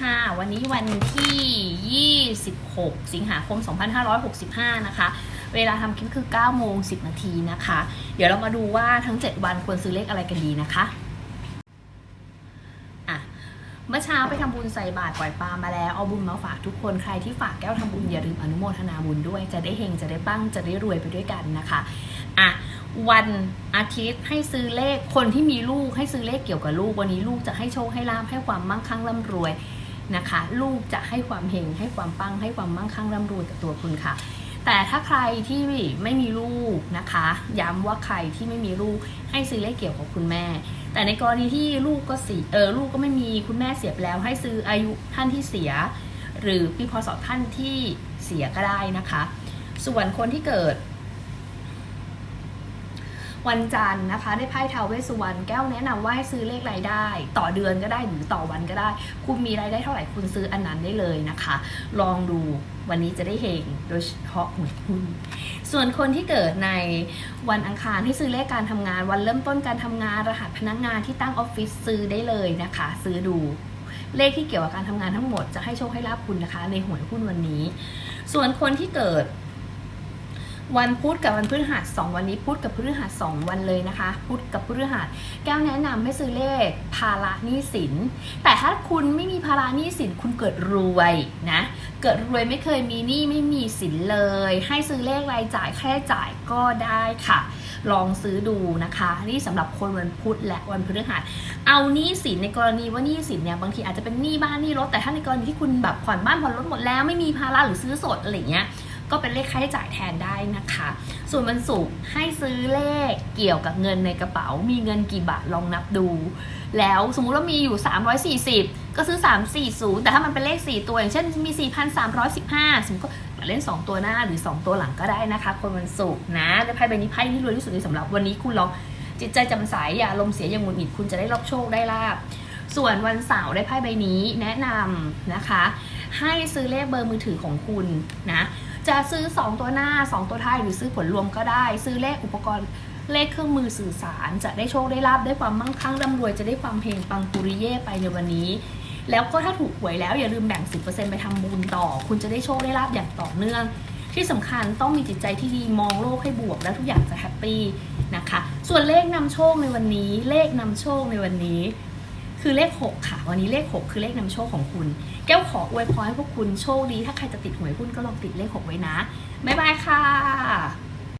ค่ะ วันนี้วันที่ 26 สิงหาคม 2565 นะคะ เวลาทำคลิปคือ 9 โมง 10 นาทีนะคะ เดี๋ยวเรามาดูว่าทั้ง 7 วันควรซื้อเลขอะไรกันดีนะคะอะเมื่อเช้าไปทำบุญใส่บาตรปล่อยปลามาแล้วเอาบุญมาฝากทุกคนใครที่ฝากแก้วทำบุญอย่าลืมอนุโมทนาบุญด้วย จะได้เฮงจะได้ปั้งจะได้รวยไปด้วยกันนะคะอะ วันอาทิตย์ให้ซื้อเลขคนที่มีลูกให้ซื้อเลขเกี่ยวกับลูกวันนี้ลูกจะให้โชคให้ลาภให้ความมั่งคั่งร่ำรวยนะคะ ลูกจะให้ความเฮงให้ความปังให้ความมั่งคั่งร่ำรวยกับตัวคุณค่ะ แต่ถ้าใครที่ไม่มีลูกนะคะ ย้ำว่าใครที่ไม่มีลูกให้ซื้อเลขเกี่ยวกับคุณแม่ แต่ในกรณีที่ลูกก็เสียเออลูกก็ไม่มีคุณแม่เสียไปแล้ว ให้ซื้ออายุท่านที่เสีย หรือปีพศท่านที่เสียก็ได้นะคะ ส่วนคนที่เกิด วันจันทร์นะคะ ได้ไพ่ทาวเวสุวรรณแก้วแนะนำว่าให้ซื้อเลขรายได้ ต่อเดือนก็ได้หรือต่อวันก็ได้ คุณมีรายได้เท่าไหร่คุณซื้ออันนั้นได้เลยนะคะ ลองดูวันนี้จะได้เฮงโดยเฉพาะหวยหุ้นส่วนคนที่เกิดในวันอังคารให้ซื้อเลขการทำงาน วันเริ่มต้นการทำงานรหัสพนักงานที่ตั้งออฟฟิศซื้อได้เลยนะคะ ซื้อดูเลขที่เกี่ยวกับการทำงานทั้งหมดจะให้โชคให้ลาบคุณนะคะ ในหวยหุ้นวันนี้ ส่วนคนที่เกิด วันพุธกับวันพฤหัสสองวันนี้พุธกับพฤหัสสองวันเลยนะคะ พุธกับพฤหัสแก้วแนะนำให้ซื้อเลขภาระหนี้สิน แต่ถ้าคุณไม่มีภาระหนี้สินคุณเกิดรวยนะเกิดรวยไม่เคยมีหนี้ไม่มีสินเลย ให้ซื้อเลขรายจ่ายแค่จ่ายก็ได้ค่ะ ลองซื้อดูนะคะ นี่สำหรับคนวันพุธและวันพฤหัส เอาหนี้สินในกรณีว่าหนี้สินเนี่ยบางทีอาจจะเป็นหนี้บ้านหนี้รถแต่ถ้าในกรณีที่คุณแบบผ่อนบ้านผ่อนรถหมดแล้วไม่มีภาระหรือซื้อสดอะไรอย่างเงี้ย ก็เป็นเลขค่าใช้จ่ายแทนได้นะคะ ส่วนวันศุกร์ให้ซื้อเลขเกี่ยวกับเงินในกระเป๋า มีเงินกี่บาทลองนับดู แล้วสมมุติว่ามีอยู่ 340 ก็ซื้อ 340 แต่ถ้ามันเป็นเลข 4 ตัว อย่างเช่นมี 4,315 สมมติก็เล่น 2 ตัวหน้าหรือ 2 ตัวหลังก็ได้นะคะ คนวันศุกร์นะไพ่ใบนี้ไพ่ที่รวยที่สุดในสำหรับวันนี้คุณลองจิตใจจำใสอย่าลมณ์เสียอย่างงุดหงิดคุณจะได้รับโชคได้ลาบส่วนวันเสาร์ได้ไพ่ใบนี้แนะนำนะคะ ให้ซื้อเลขเบอร์มือถือของคุณนะ จะซื้อ 2 ตัวหน้า 2 ตัวท้ายหรือซื้อผลรวมก็ได้ ซื้อเลขอุปกรณ์เลขเครื่องมือสื่อสาร จะได้โชคได้ลาบได้ความมั่งคั่งร่ำรวยจะได้ความเพลงปังปุริเย่ไปในวันนี้ แล้วก็ถ้าถูกหวยแล้วอย่าลืมแบ่ง 10%ไปทำบุญต่อ คุณจะได้โชคได้ลาบอย่างต่อเนื่อง ที่สำคัญต้องมีจิตใจที่ดีมองโลกให้บวก แล้วทุกอย่างจะแฮปปี้นะคะ ส่วนเลขนำโชคในวันนี้ เลขนำโชคในวันนี้ คือเลข 6 ค่ะ วันนี้เลข 6 คือเลขนำโชคของคุณ แก้วขออวยพรให้พวกคุณโชคดี ถ้าใครจะติดหวยหุ้นก็ลองติดเลข 6 ไว้นะ บ๊ายบายค่ะ